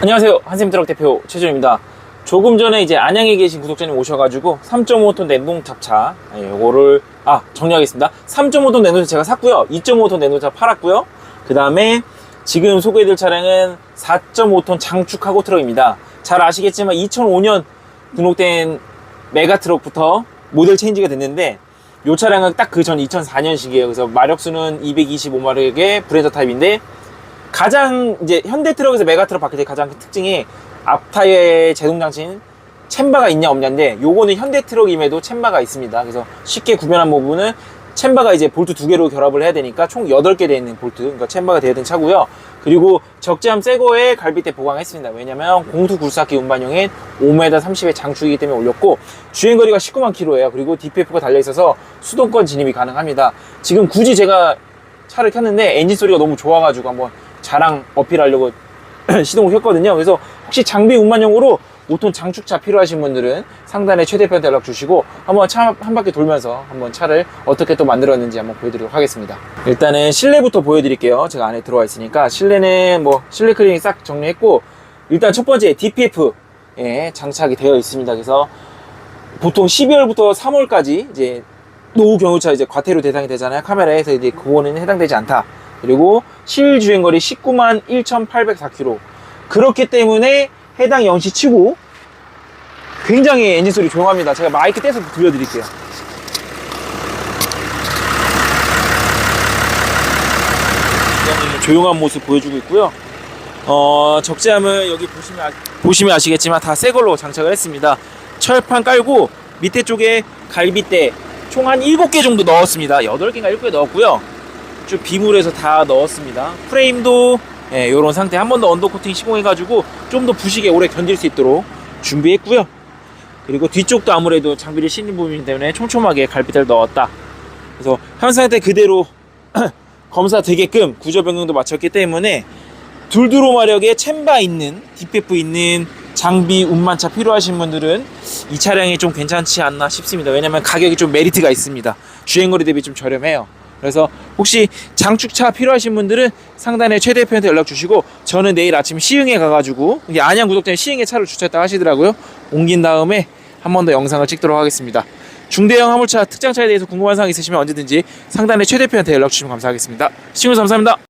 안녕하세요. 한샘트럭 대표 최준입니다. 조금 전에 이제 안양에 계신 구독자님 오셔가지고 3.5톤 냉동 잡차 예, 요거를 아 정리하겠습니다. 3.5톤 냉동차 제가 샀고요. 2.5톤 냉동차 팔았고요. 그 다음에 지금 소개해드릴 차량은 4.5톤 장축하고 트럭입니다. 잘 아시겠지만 2005년 등록된 메가트럭부터 모델 체인지가 됐는데 이 차량은 딱 그 전 2004년식이에요. 그래서 마력수는 225마력의 브레저 타입인데 가장 이제 현대 트럭에서 메가 트럭 바뀔 때 가장 큰 특징이 앞타이어에 제동 장치인 챔바가 있냐 없냐인데 요거는 현대 트럭임에도 챔바가 있습니다. 그래서 쉽게 구별한 부분은 챔바가 이제 볼트 두 개로 결합을 해야 되니까 총 8개 되어 있는 볼트, 그러니까 챔바가 되어 있는 차고요. 그리고 적재함 새거에 갈비대 보강했습니다. 왜냐면 공투 굴삭기 운반용인 5m 30의 장축이기 때문에 올렸고 주행거리가 19만 킬로예요. 그리고 DPF가 달려 있어서 수도권 진입이 가능합니다. 지금 굳이 제가 차를 켰는데 엔진 소리가 너무 좋아가지고 한번 자랑 어필하려고 시동을 켰거든요. 그래서 혹시 장비 운반용으로 5톤 장축차 필요하신 분들은 상단에 최대표한테 연락 주시고 한번 차 한 바퀴 돌면서 한번 차를 어떻게 또 만들었는지 한번 보여드리도록 하겠습니다. 일단은 실내부터 보여드릴게요. 제가 안에 들어와 있으니까 실내는 뭐 실내 클리닝 싹 정리했고 일단 첫 번째 DPF 예, 장착이 되어 있습니다. 그래서 보통 12월부터 3월까지 이제 노후 경유차 이제 과태료 대상이 되잖아요. 카메라에서 이제 그거는 해당되지 않다. 그리고 실 주행거리 19만 1,804km. 그렇기 때문에 해당 연시 치고 굉장히 엔진 소리 조용합니다. 제가 마이크 떼서 들려드릴게요. 조용한 모습 보여주고 있고요. 어, 적재함은 여기 보시면, 아, 보시면 아시겠지만 다 새 걸로 장착을 했습니다. 철판 깔고 밑에 쪽에 갈빗대 총 한 7개 정도 넣었습니다. 8개인가 7개 넣었고요. 쭉 비물에서 다 넣었습니다. 프레임도 예, 이런 상태 한 번 더 언더 코팅 시공해가지고 좀 더 부식에 오래 견딜 수 있도록 준비했고요. 그리고 뒤쪽도 아무래도 장비를 싣는 부분이기 때문에 촘촘하게 갈빗대를 넣었다. 그래서 현 상태 그대로 검사 되게끔 구조 변경도 마쳤기 때문에 둘두로 마력에 챔바 있는 DPF 있는 장비 운반차 필요하신 분들은 이 차량이 좀 괜찮지 않나 싶습니다. 왜냐면 가격이 좀 메리트가 있습니다. 주행거리 대비 좀 저렴해요. 그래서 혹시 장축차 필요하신 분들은 상단에 최 대표한테 연락 주시고 저는 내일 아침 시흥에 가가지고 안양 구독자님 시흥에 차를 주차했다 하시더라고요. 옮긴 다음에 한 번 더 영상을 찍도록 하겠습니다. 중대형 화물차 특장차에 대해서 궁금한 사항 있으시면 언제든지 상단에 최 대표한테 연락 주시면 감사하겠습니다. 시청해주셔서 감사합니다.